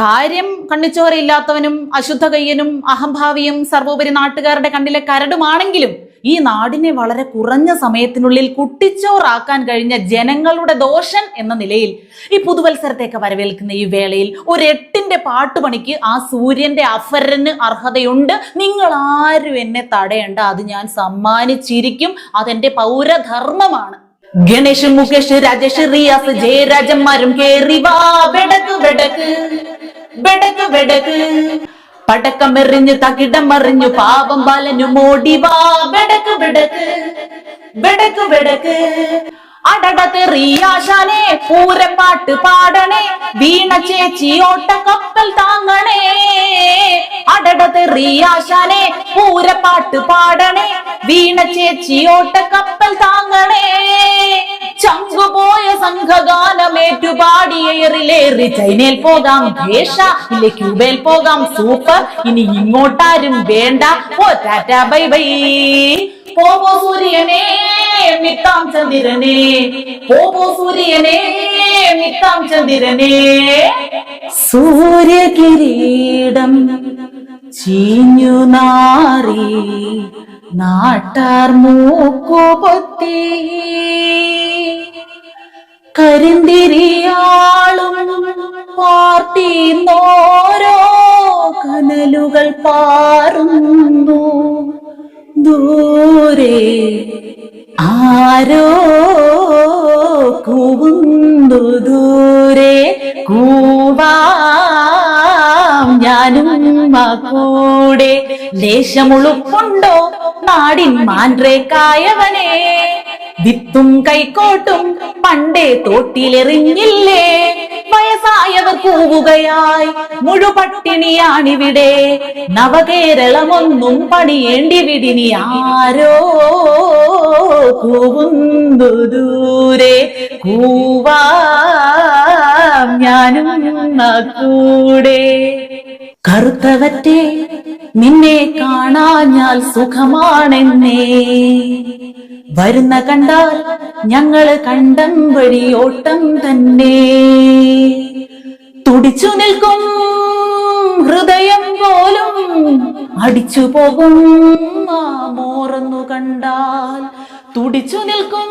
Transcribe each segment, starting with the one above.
കാര്യം കണ്ണിച്ചോരയില്ലാത്തവനും അശുദ്ധ കയ്യനും അഹംഭാവിയും സർവോപരി നാട്ടുകാരുടെ കണ്ണിലെ കരടുമാണെങ്കിലും ഈ നാടിനെ വളരെ കുറഞ്ഞ സമയത്തിനുള്ളിൽ കുട്ടിച്ചോറാക്കാൻ കഴിഞ്ഞ ജനങ്ങളുടെ ദോഷൻ എന്ന നിലയിൽ ഈ പുതുവത്സരത്തേക്ക് വരവേൽക്കുന്ന ഈ വേളയിൽ ഒരു എട്ടിന്റെ പാട്ടുപണിക്ക് ആ സൂര്യന്റെ അഫരന് അർഹതയുണ്ട്. നിങ്ങൾ ആരും എന്നെ തടയണ്ട. അത് ഞാൻ സമ്മാനിച്ചിരിക്കും. അതെന്റെ പൗരധർമ്മമാണ്. ഗണേഷ് മുകേഷ് രാജേഷ് റിയാസ് ജയരാജന്മാരും കേറി വാ വെടക്ക് വെടക്ക്. പടക്കമെറിഞ്ഞ് തകിടം മറിഞ്ഞു പാപം ബാലനു മോടി വാ. വെടക്ക് വെടക്ക്. വെടക്ക് വെടക്ക്. അടടത്തെറിയാശാനെ പൂരപ്പാട്ട് പാടണേ. വീണ ചേച്ചി ഓട്ട കപ്പൽ താങ്ങണേ അടടത്തെറിയാശാനെ പൂരപ്പാട്ട് പാടണേ. വീണ ചേച്ചിയോട്ട കപ്പൽ താങ്ങണേ. ചങ്കുപോയ സംഘഗാനമേറ്റുപാടിയേറിലേറി ചൈനയിൽ പോകാം ദേശ ഇല്ല ക്യൂബയിൽ പോകാം സൂപ്പർ. ഇനി ഇങ്ങോട്ടാരും വേണ്ട. ഓ ടാറ്റ ബൈ ബൈ. പോവോ സൂര്യനേ മിത്താം ചന്ദ്രനേ. പോവോ സൂര്യനേ മിത്താം ചന്ദ്രനേ. സൂര്യകിരീടം ചീഞ്ഞു നാറി. നാട്ടാർ മൂക്കുപൊത്തി കരിന്തിരിയാളും പാർട്ടി നോരോ കനലുകൾ പാറുന്നു. ദൂരെ ആരോ കൂവുന്നു. ദൂരെ കൂവാം ഞാനും കൂടെ. ലേശമുളുപ്പുണ്ടോ? നാടിൻ മാൻറേക്കായവനെ വിത്തും കൈക്കോട്ടും പണ്ടേ തോട്ടിലെറിഞ്ഞില്ലേ. വയസ്സായവർ കൂവുകയായി മുഴുപട്ടിണിയാണിവിടെ. നവകേരളമൊന്നും പണിയേണ്ടി വിടിനി ആരോ കൂവുന്നു ദൂരെ. കൂവാം ഞാനും കൂടെ. കറുത്തവറ്റെ നിന്നെ കാണാഞ്ഞാൽ സുഖമാണെന്നേ. വരുന്ന കണ്ടാൽ ഞങ്ങൾ കണ്ടം വഴി ഓട്ടം തന്നെ. തുടിച്ചു നിൽക്കും ഹൃദയം പോലും അടിച്ചു പോകും മോറന്നു കണ്ടാൽ. തുടിച്ചു നിൽക്കും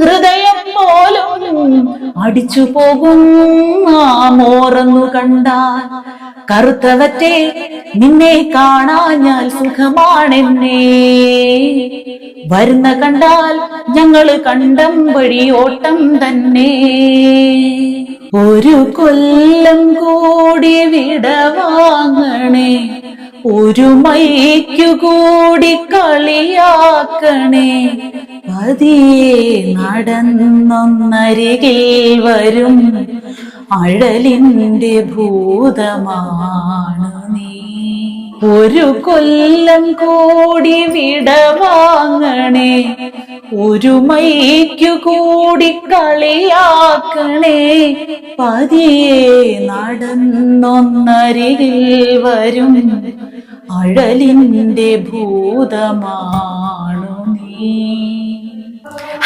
ഹൃദയം പോലും അടിച്ചു പോകും മോറന്നു കണ്ടാൽ. കറുത്തവറ്റെ നിന്നെ കാണാഞ്ഞാൽ സുഖമാണെന്നേ. വരുന്ന കണ്ടാൽ ഞങ്ങൾ കണ്ടം വഴി ഓട്ടം തന്നെ. ഒരു കൊല്ലം കൂടി വിടവാങ്ങണേ ഒരു മൈക്കു കൂടി കളിയാക്കണേ. പതിയെ നടന്നൊന്നരികിൽ വരും. അഴലിന്റെ ഭൂതമാണ് നീ. ഒരു കൊല്ലം കൂടി വിടവാങ്ങണേ ഒരു മൈക്കു കൂടി കളിയാക്കണേ. പതിയെ നടന്നൊന്നരികിൽ വരും. അഴലിന്റെ ഭൂതമാണു നീ.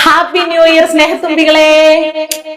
Happy new year സ്നേഹത്തുമ്പികളെ.